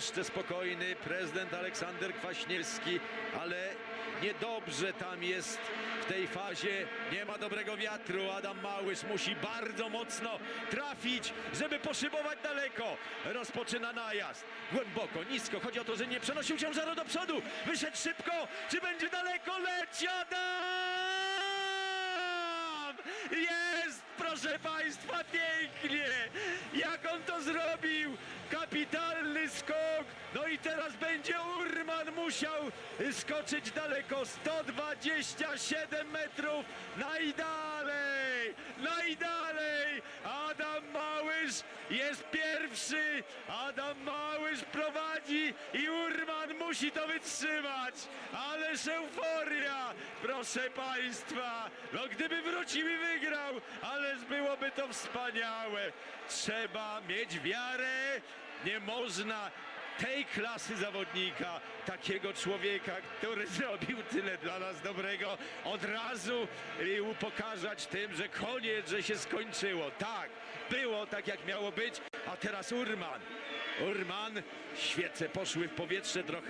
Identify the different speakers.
Speaker 1: jeszcze spokojny prezydent Aleksander Kwaśniewski, ale niedobrze tam jest w tej fazie. Nie ma dobrego wiatru. Adam Małysz musi bardzo mocno trafić, żeby poszybować daleko. Rozpoczyna najazd. Głęboko, nisko. Chodzi o to, że nie przenosił ciężaru do przodu. Wyszedł szybko. Czy będzie daleko? Leci Adam! Jest, proszę Państwa, pięknie! Jak on to zrobił! Kapitalny skok! No i teraz będzie Urman musiał skoczyć daleko, 127 metrów, najdalej, najdalej! Adam Małysz jest pierwszy, Adam Małysz prowadzi i Urman musi to wytrzymać, ależ euforia, proszę Państwa, no gdyby wrócił i wygrał, ależ byłoby to wspaniałe. Trzeba mieć wiarę, nie można tej klasy zawodnika, takiego człowieka, który zrobił tyle dla nas dobrego, od razu upokarzać tym, że koniec, że się skończyło. Tak, było tak jak miało być, a teraz Urman. Urman, świece poszły w powietrze trochę.